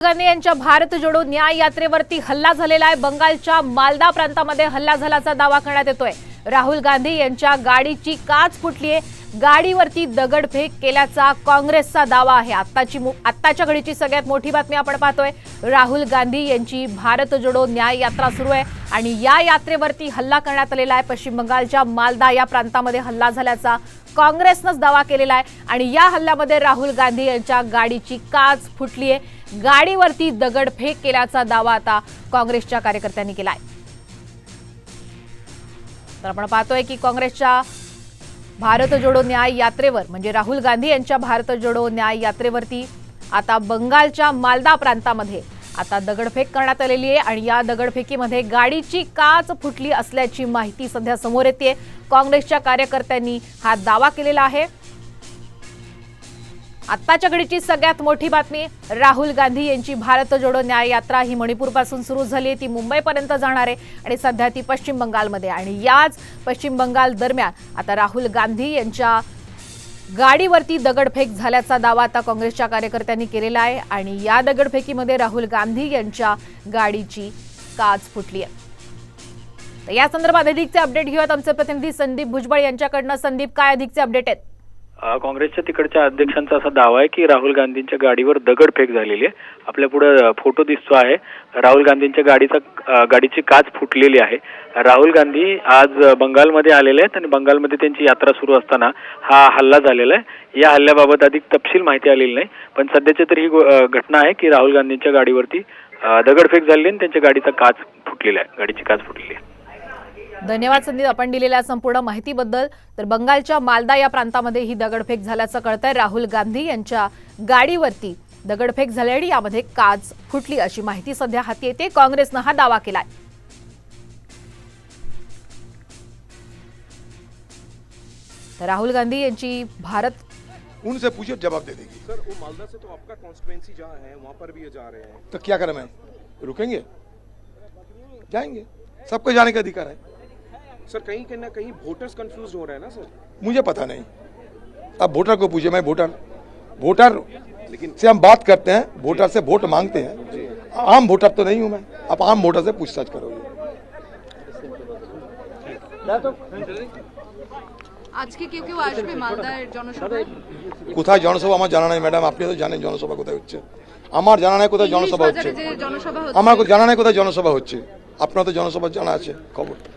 गांधी यांच्या भारत जोडो न्याय यात्रेवरती हल्ला झालेला आहे. बंगालच्या मालदा प्रांतामध्ये हल्ला झाल्याचा दावा करण्यात येतोय. राहुल गांधी यांच्या गाडीची काच फुटली आहे गाडीवरती दगडफेक केल्याचा काँग्रेसचा दावा आहे. आत्ताची आत्ताच्या घडीची सगळ्यात मोठी बातमी आपण पाहतोय. राहुल गांधी यांची भारत जोडो न्याय यात्रा सुरू आहे आणि या यात्रेवरती हल्ला करण्यात आलेला आहे. पश्चिम बंगालच्या मालदा या प्रांतामध्ये हल्ला झाल्याचा काँग्रेसनंच दावा केलेला आहे. आणि या हल्ल्यामध्ये राहुल गांधी यांच्या गाडीची काच फुटली आहे गाडीवरती दगडफेक केल्याचा दावा आता काँग्रेसच्या कार्यकर्त्यांनी केला आहे तर आपण पाहतोय की काँग्रेसच्या भारत जोडो न्याय यात्रेवर म्हणजे राहुल गांधी यांच्या भारत जोडो न्याय यात्रेवरती आता बंगालच्या मालदा प्रांतामध्ये आता दगडफेक करण्यात आलेली आहे आणि या दगडफेकीमध्ये गाडीची काच फुटली असल्याची माहिती सध्या समोर येते काँग्रेसच्या कार्यकर्त्यांनी हा दावा केलेला आहे. आत्ताच्या घडीची सगळ्यात मोठी बातमी राहुल गांधी यांची भारत जोडो न्याय यात्रा ही मणिपूरपासून सुरू झाली आहे ती मुंबईपर्यंत जाणार आहे आणि सध्या ती पश्चिम बंगालमध्ये आणि याच पश्चिम बंगाल दरम्यान आता राहुल गांधी यांच्या गाडीवरती दगडफेक झाल्याचा दावा आता काँग्रेसच्या कार्यकर्त्यांनी केलेला आहे आणि या दगडफेकीमध्ये राहुल गांधी यांच्या गाडीची काच फुटली आहे. तर या संदर्भात अधिकचे अपडेट घेऊयात आमचे प्रतिनिधी संदीप भुजबळ यांच्याकडनं. संदीप काय अधिकचे अपडेट आहेत? काँग्रेसच्या तिकडच्या अध्यक्षांचा असा दावा आहे की राहुल गांधींच्या गाडीवर दगडफेक झालेली आहे. आपल्या पुढे फोटो दिसतो आहे. राहुल गांधींच्या गाडीचा गाडीची काच फुटलेली आहे. राहुल गांधी आज बंगालमध्ये आलेले आहेत आणि बंगालमध्ये त्यांची यात्रा सुरू असताना हा हल्ला झालेला आहे. या हल्ल्याबाबत अधिक तपशील माहिती आलेली नाही. पण सध्याची तर ही गो- घटना आहे की राहुल गांधींच्या गाडीवरती दगडफेक झालेली आणि त्यांच्या गाडीचा काच फुटलेला आहे. गाडीची काच फुटलेली आहे. धन्यवाद संदीप. आपण दिलेल्या संपूर्ण माहितीबद्दल. तर बंगालच्या मालदा या प्रांतामध्ये ही दगडफेक झाल्याचं कळतंय. राहुल गांधी यांच्या गाडीवरती दगडफेक झाली आणि यामध्ये काच फुटली अशी माहिती सध्या हाती येते. काँग्रेसनं हा दावा केलाय. तर राहुल गांधी यांची भारत उनसे पूछिए जवाब दे देगी। सर वो मालदा से तो आपका कॉन्स्टिट्यूंसी जहाँ है वहाँ पर भी ये जा रहे हैं। तो क्या करें मैं रुकेंगे? जाएंगे? सबको जाने का अधिकार है। सर कहीं कहीं ना कहीं वोटर्स कंफ्यूज हो रहे हैं ना सर मुझे पता नहीं अब वोटर को पूछिए मैं वोटर वोटर लेकिन से हम बात करते हैं वोटर से वोट मांगते हैं आम वोटर तो नहीं हूं मैं अब आम वोटर से पूछताछ करोगे আজকে কেউ কেউ আসবে মালদার জনসভায় কোথায় জনসভা আমার জানা নাই ম্যাডাম আপনি তো জানেন জনসভা কোথায় হচ্ছে আমার জানা নাই কোথায় ইংলিশ জনসভা হচ্ছে বাজারে যে জনসভা আমার হচ্ছে জানা নাই কোথায় জনসভা হচ্ছে আপনার তো জনসভা জানা আছে খবর